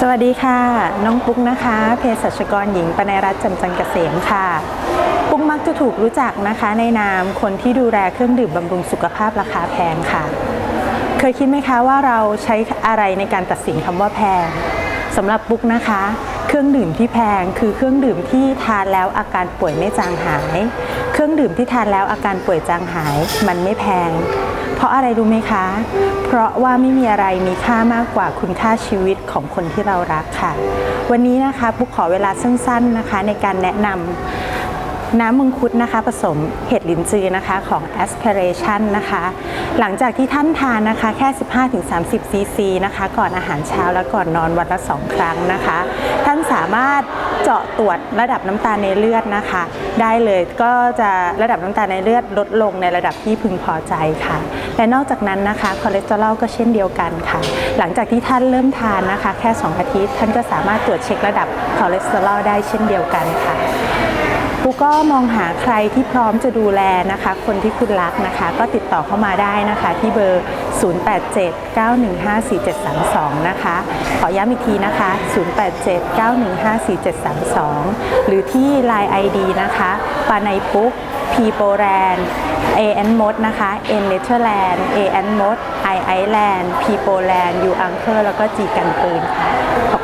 สวัสดีค่ะ น้องปุ๊กนะคะเภสัชกรหญิงปนรัตน์จำจันเกษมค่ะ ปุ๊กมักจะถูกรู้จักนะคะ ในนามคนที่ดูแลเครื่องดื่มบำรุงสุขภาพราคาแพงค่ะ เคยคิดไหมคะว่าเราใช้อะไรในการตัดสินคำว่าแพงสำหรับปุ๊กนะคะ เครื่องดื่มที่แพงคือเครื่องดื่มที่ทานแล้วอาการป่วยไม่จางหาย เครื่องดื่มที่ทานแล้วอาการป่วยจางหาย มันไม่แพง เพราะอะไรรู้ไหมคะ เพราะว่าไม่มีอะไรมีค่ามากกว่าคุณค่าชีวิตของคนที่เรารักค่ะ วันนี้นะคะปุ๊กขอเวลาสั้น ๆนะคะ ในการแนะนำน้ำมังคุดนะคะ ผสมเห็ดลินจือนะคะของ Aspiration นะคะ หลังจากที่ท่านทานนะคะแค่ 15-30 ซีซีนะคะ ก่อนอาหารเช้าและก่อนนอนวันละ 2 ครั้งนะคะานสามารถเจาะตรวจระดับน้ำตาลในเลือดนะคะ ได้เลยก็จะระดับน้ำตาลในเลือดลดลงในระดับที่พึงพอใจค่ะ และนอกจากนั้นนะคะคอเลสเตอรอลก็เช่นเดียวกันค่ะ หลังจากที่ท่านเริ่มทานนะคะ แค่ 2 อาทิตย์ ท่านก็สามารถตรวจเช็คระดับคอเลสเตอรอลได้เช่นเดียวกันค่ะปูก็มองหาใครที่พร้อมจะดูแลนะคะ คนที่คุณรักนะคะ ก็ติดต่อเข้ามาได้นะคะ ที่เบอร์0879154732 นะคะ ขอย้ำอีกทีนะคะ 0879154732 หรือที่ Line ID นะคะปาในปุ๊ก P โปแลน A N Mod นะคะ N Netherland A N Mod I Island P โปแลน U Anchor แล้วก็ G กันปืนค่ะขอบคุณค่ะ